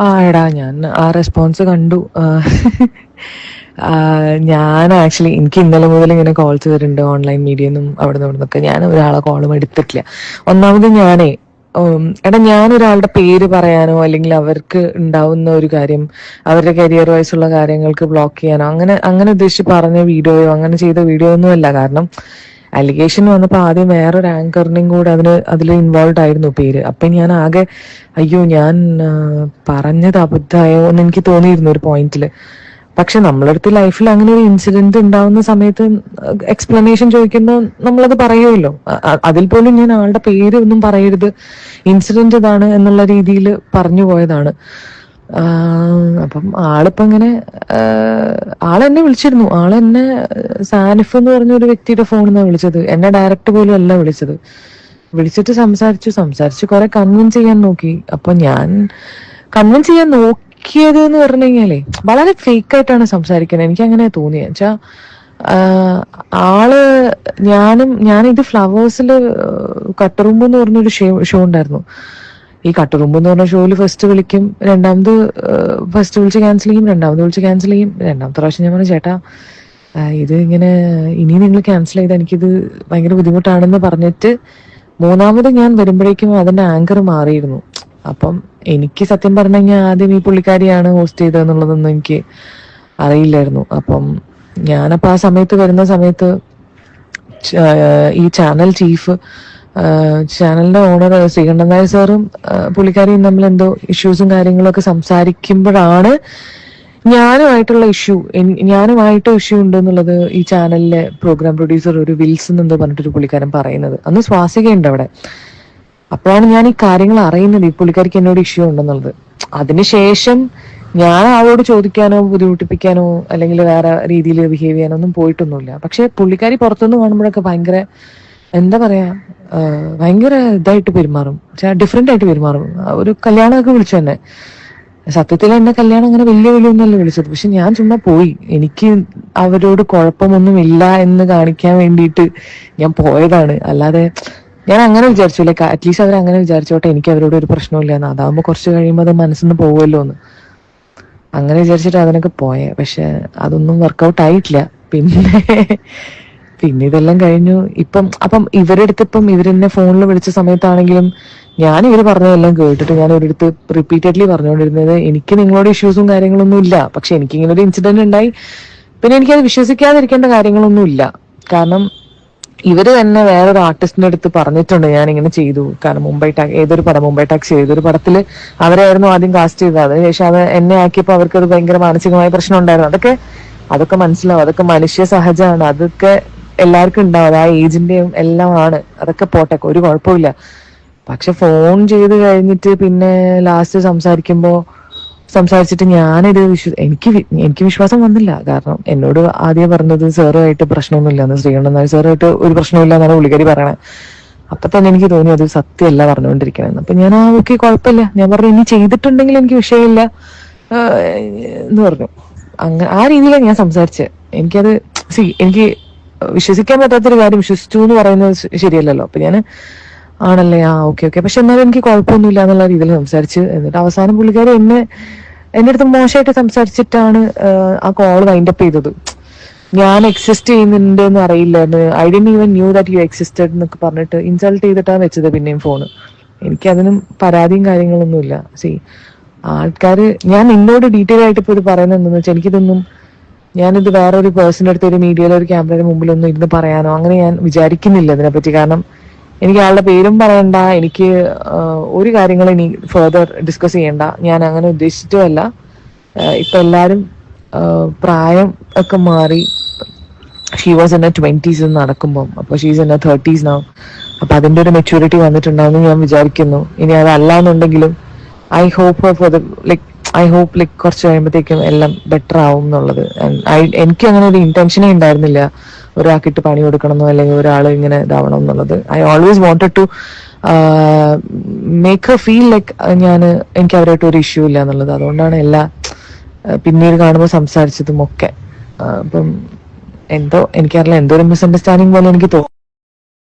ആ എടാ ഞാൻ ആ റെസ്പോൺസ് കണ്ടു. ഞാൻ ആക്ച്വലി എനിക്ക് ഇന്നലെ മുതൽ ഇങ്ങനെ കോൾസ് വരുന്നുണ്ട് ഓൺലൈൻ മീഡിയ നിന്നും അവിടെ നിന്നൊക്കെ ഞാൻ ഒരാളെ കോളും എടുത്തിട്ടില്ല. ഒന്നാമത് ഞാനേ എടാ ഞാൻ ഒരാളുടെ പേര് പറയാനോ അല്ലെങ്കിൽ അവർക്ക് ഉണ്ടാവുന്ന ഒരു കാര്യം അവരുടെ കരിയർ വൈസുള്ള കാര്യങ്ങൾക്ക് ബ്ലോക്ക് ചെയ്യാനോ അങ്ങനെ അങ്ങനെ ഉദ്ദേശിച്ച് പറഞ്ഞ വീഡിയോയോ അങ്ങനെ ചെയ്ത വീഡിയോ ഒന്നും അല്ല. കാരണം അലിഗേഷൻ വന്നപ്പോൾ ആദ്യം വേറൊരു ആങ്കറിനെയും കൂടെ അതിന് അതിൽ ഇൻവോൾവ് ആയിരുന്നു പേര്. അപ്പൊ ഞാൻ ആകെ അയ്യോ ഞാൻ പറഞ്ഞത് അബദ്ധമായോ എന്ന് എനിക്ക് തോന്നിയിരുന്നു ഒരു പോയിന്റിൽ പക്ഷെ നമ്മളടുത്ത് ലൈഫിൽ അങ്ങനെ ഒരു ഇൻസിഡന്റ് ഉണ്ടാവുന്ന സമയത്ത് എക്സ്പ്ലനേഷൻ ചോദിക്കുമ്പോൾ നമ്മളത് പറയുമല്ലോ. അതിൽ പോലും ഞാൻ ആളുടെ പേര് ഒന്നും പറയരുത്. ഇൻസിഡന്റ് ഇതാണ് എന്നുള്ള രീതിയിൽ പറഞ്ഞു പോയതാണ്. അപ്പം ആളിപ്പോ ഇങ്ങനെ ആളെന്നെ വിളിച്ചിരുന്നു. ആളെന്നെ സാനിഫ് എന്ന് പറഞ്ഞ ഒരു വ്യക്തിയുടെ ഫോണിൽ വിളിച്ചത്. എന്നെ ഡയറക്റ്റ് പോലും അല്ല വിളിച്ചത്. വിളിച്ചിട്ട് സംസാരിച്ചു. സംസാരിച്ച് കുറെ കൺവിൻസ് ചെയ്യാൻ നോക്കി. അപ്പൊ ഞാൻ കൺവിൻസ് ചെയ്യാൻ നോക്കിയത് എന്ന് പറഞ്ഞു കഴിഞ്ഞാലേ വളരെ ഫേക്ക് ആയിട്ടാണ് സംസാരിക്കുന്നത്. എനിക്ക് അങ്ങനെ തോന്നിയത് വെച്ചാ ആൾ ഞാനും ഞാൻ ഇത് ഫ്ലവേഴ്സിൽ കട്ടറുമ്പ് എന്ന് പറഞ്ഞൊരു ഷോ ഷോ ഉണ്ടായിരുന്നു. ഈ കട്ടുറുമ്പ് എന്ന് പറഞ്ഞ ഷോയിൽ ഫസ്റ്റ് വിളിക്കും രണ്ടാമത് ഫസ്റ്റ് വിളിച്ച് ക്യാൻസൽ ചെയ്യും രണ്ടാമത് വിളിച്ച് ക്യാൻസൽ ചെയ്യും രണ്ടാമത്തെ പ്രാവശ്യം ഞാൻ പറഞ്ഞു ചേട്ടാ ഇത് ഇങ്ങനെ ഇനി നിങ്ങൾ ക്യാൻസൽ ചെയ്ത് എനിക്കിത് ഭയങ്കര ബുദ്ധിമുട്ടാണെന്ന് പറഞ്ഞിട്ട് മൂന്നാമത് ഞാൻ വരുമ്പോഴേക്കും അതിന്റെ ആങ്കർ മാറിയിരുന്നു. അപ്പം എനിക്ക് സത്യം പറഞ്ഞു കഴിഞ്ഞാൽ ആദ്യം ഈ പുള്ളിക്കാരിയാണ് ഹോസ്റ്റ് ചെയ്തതെന്നുള്ളതൊന്നും എനിക്ക് അറിയില്ലായിരുന്നു. അപ്പം ഞാനപ്പോ ആ സമയത്ത് വരുന്ന സമയത്ത് ഈ ചാനൽ ചീഫ് ചാനലിന്റെ ഓണർ ശ്രീകണ്ഠൻ നായർ സാറും പുള്ളിക്കാരിയും തമ്മിൽ എന്തോ ഇഷ്യൂസും കാര്യങ്ങളൊക്കെ സംസാരിക്കുമ്പോഴാണ് ഞാനുമായിട്ടുള്ള ഇഷ്യൂ ഞാനുമായിട്ട് ഇഷ്യൂ ഉണ്ട് എന്നുള്ളത് ഈ ചാനലിലെ പ്രോഗ്രാം പ്രൊഡ്യൂസർ ഒരു വിൽസൺ എന്തോ പറഞ്ഞിട്ടൊരു പുള്ളിക്കാരൻ പറയുന്നത്. അന്ന് സ്വാസികയുണ്ട് അവിടെ. അപ്പോഴാണ് ഞാൻ ഈ കാര്യങ്ങൾ അറിയുന്നത് ഈ പുള്ളിക്കാരിക്ക് എന്നോട് ഇഷ്യൂ ഉണ്ടെന്നുള്ളത്. അതിനുശേഷം ഞാൻ ആളോട് ചോദിക്കാനോ ബുദ്ധിമുട്ടിപ്പിക്കാനോ അല്ലെങ്കിൽ വേറെ രീതിയിൽ ബിഹേവ് ചെയ്യാനോ ഒന്നും പോയിട്ടൊന്നുമില്ല. പക്ഷെ പുള്ളിക്കാരി പുറത്തുനിന്ന് കാണുമ്പോഴൊക്കെ ഭയങ്കര എന്താ പറയാ ഭയങ്കര ഇതായിട്ട് പെരുമാറും. ഡിഫറെന്റ് ആയിട്ട് പെരുമാറും. ഒരു കല്യാണമൊക്കെ വിളിച്ചു തന്നെ. സത്യത്തിൽ എന്നെ കല്യാണം അങ്ങനെ വലിയ വലിയ ഒന്നല്ല വിളിച്ചത്. പക്ഷെ ഞാൻ ചുമ്മാ പോയി. എനിക്ക് അവരോട് കുഴപ്പമൊന്നും ഇല്ല എന്ന് കാണിക്കാൻ വേണ്ടിയിട്ട് ഞാൻ പോയതാണ്. അല്ലാതെ ഞാൻ അങ്ങനെ വിചാരിച്ചു. ലൈക്ക് അറ്റ്ലീസ്റ്റ് അവർ അങ്ങനെ വിചാരിച്ചോട്ടെ എനിക്ക് അവരോട് ഒരു പ്രശ്നമില്ല എന്ന്. അതാകുമ്പോൾ കുറച്ച് കഴിയുമ്പോൾ അത് മനസ്സിൽ നിന്ന് പോകുമല്ലോ എന്ന്. അങ്ങനെ വിചാരിച്ചിട്ട് അതിനൊക്കെ പോയെ. പക്ഷെ അതൊന്നും വർക്കൗട്ട് ആയിട്ടില്ല. പിന്നെ പിന്നെ ഇതെല്ലാം കഴിഞ്ഞു. ഇപ്പം അപ്പം ഇവരുടെ അടുത്ത് ഇപ്പം ഇവരെന്നെ ഫോണിൽ വിളിച്ച സമയത്താണെങ്കിലും ഞാൻ ഇവർ പറഞ്ഞതെല്ലാം കേട്ടിട്ട് ഞാൻ ഒരിടത്ത് റിപ്പീറ്റഡ്ലി പറഞ്ഞുകൊണ്ടിരുന്നത് എനിക്ക് നിങ്ങളോട് ഇഷ്യൂസും കാര്യങ്ങളൊന്നും ഇല്ല. പക്ഷെ എനിക്ക് ഇങ്ങനെ ഒരു ഇൻസിഡന്റ് ഉണ്ടായി. പിന്നെ എനിക്കത് വിശ്വസിക്കാതിരിക്കേണ്ട കാര്യങ്ങളൊന്നും ഇല്ല. കാരണം ഇവർ തന്നെ വേറൊരു ആർട്ടിസ്റ്റിന്റെ അടുത്ത് പറഞ്ഞിട്ടുണ്ട് ഞാൻ ഇങ്ങനെ ചെയ്തു. കാരണം മുംബൈ ടാക്സ് ഏതൊരു പടം മുംബൈ ടാക്സ് ഏതൊരു പടത്തിൽ അവരായിരുന്നു ആദ്യം കാസ്റ്റ് ചെയ്തത്. അതിനുശേഷം അത് എന്നെ ആക്കിയപ്പോൾ അവർക്ക് അത് ഭയങ്കര മാനസികമായ പ്രശ്നം ഉണ്ടായിരുന്നു. അതൊക്കെ അതൊക്കെ മനസ്സിലാവും. അതൊക്കെ മനുഷ്യ സഹജമാണ്. അതൊക്കെ എല്ലാവർക്കും ഉണ്ടാവും. ആ ഏജിന്റെയും എല്ലാം ആണ്. അതൊക്കെ പോട്ടെ ഒരു കുഴപ്പമില്ല പക്ഷെ ഫോൺ ചെയ്ത് കഴിഞ്ഞിട്ട് പിന്നെ ലാസ്റ്റ് സംസാരിക്കുമ്പോ സംസാരിച്ചിട്ട് ഞാനിത് വിശ്വ എനിക്ക് എനിക്ക് വിശ്വാസം വന്നില്ല. കാരണം എന്നോട് ആദ്യം പറഞ്ഞത് സാറുമായിട്ട് പ്രശ്നമൊന്നുമില്ല. ശ്രീകണ്ഠൻ നായർ സാറുമായിട്ട് ഒരു പ്രശ്നമില്ല എന്നാണ് പുള്ളിക്കാരി പറയണത് അപ്പൊ തന്നെ എനിക്ക് തോന്നി അത് സത്യമല്ല പറഞ്ഞുകൊണ്ടിരിക്കണെന്ന്. അപ്പൊ ഞാൻ ആ ഓക്കെ കുഴപ്പമില്ല. ഞാൻ പറഞ്ഞു ഇനി ചെയ്തിട്ടുണ്ടെങ്കിൽ എനിക്ക് വിഷയമില്ല. എന്ന് പറഞ്ഞു. അങ്ങനെ ആ രീതിയിലാണ് ഞാൻ സംസാരിച്ചത് എനിക്കത് സി എനിക്ക് വിശ്വസിക്കാൻ പറ്റാത്തൊരു കാര്യം വിശ്വസിച്ചു എന്ന് പറയുന്നത് ശരിയല്ലല്ലോ. അപ്പൊ ഞാൻ ആണല്ലേ? ആ ഓക്കെ ഓക്കെ. പക്ഷെ എന്നാലും എനിക്ക് കുഴപ്പമൊന്നുമില്ല എന്നുള്ള രീതിയിൽ സംസാരിച്ച് എന്നിട്ട് അവസാനം പുള്ളിക്കാരി എന്നെ എന്റെ അടുത്ത് മോശമായിട്ട് സംസാരിച്ചിട്ടാണ് ആ കോൾ വൈൻഡപ്പ് ചെയ്തത്. ഞാൻ എക്സിസ്റ്റ് ചെയ്യുന്നുണ്ട് എന്ന്. അറിയില്ലായിരുന്നു I did even knew that you existed എന്നൊക്കെ പറഞ്ഞിട്ട് ഇൻസൾട്ട് ചെയ്തിട്ടാണ് വെച്ചത് പിന്നെയും ഫോണ് എനിക്കതിനും പരാതിയും കാര്യങ്ങളൊന്നുമില്ല. സി ആൾക്കാര് ഞാൻ നിന്നോട് ഡീറ്റെയിൽ ആയിട്ട് ഇപ്പോൾ ഇത് പറയുന്നത് എന്താണെന്ന് വെച്ചാൽ എനിക്കിതൊന്നും ഞാനിത് വേറൊരു പേഴ്സണിന്റെ അടുത്ത് ഒരു മീഡിയയിലെ ഒരു ക്യാമറയുടെ മുമ്പിലൊന്നും ഇരുന്ന് പറയാനോ അങ്ങനെ ഞാൻ വിചാരിക്കുന്നില്ല ഇതിനെപ്പറ്റി. കാരണം എനിക്ക് ആളുടെ പേരും പറയണ്ട എനിക്ക് ഒരു കാര്യങ്ങളും ഇനി ഫെർദർ ഡിസ്കസ് ചെയ്യണ്ട. ഞാൻ അങ്ങനെ ഉദ്ദേശിച്ചിട്ടുമല്ല. ഇപ്പൊ എല്ലാരും പ്രായം ഒക്കെ മാറി. ഷീ വാസ് എന്ന ട്വന്റീസ് നടക്കുമ്പോൾ അപ്പൊ ഷീസ് എന്ന തേർട്ടീസ് നാവും അപ്പൊ അതിന്റെ ഒരു മെച്യൂരിറ്റി വന്നിട്ടുണ്ടാവും ഞാൻ വിചാരിക്കുന്നു. ഇനി അതല്ല എന്നുണ്ടെങ്കിലും I hope for the like I hope like കുറച്ച് കഴിയുമ്പോഴത്തേക്കും എല്ലാം ബെറ്റർ ആവും എന്നുള്ളത്. എനിക്ക് അങ്ങനെ ഒരു ഇന്റൻഷനേ ഉണ്ടായിരുന്നില്ല. ഒരാൾക്കിട്ട് പണി കൊടുക്കണമെന്നോ അല്ലെങ്കിൽ ഒരാൾ ഇങ്ങനെ ഇതാവണം എന്നുള്ളത്. I always wanted to make a feel like ഞാൻ എനിക്ക് അവരായിട്ട് ഒരു ഇഷ്യൂ ഇല്ല എന്നുള്ളത്. അതുകൊണ്ടാണ് എല്ലാ ആ, പിന്നീട് കാണുമ്പോൾ സംസാരിച്ചതും ഒക്കെ ആ, അപ്പം എന്തോ എനിക്കറിയില്ല. എന്തോ ഒരു മിസ്അണ്ടർസ്റ്റാൻഡിങ് പോലെ എനിക്ക് തോന്നി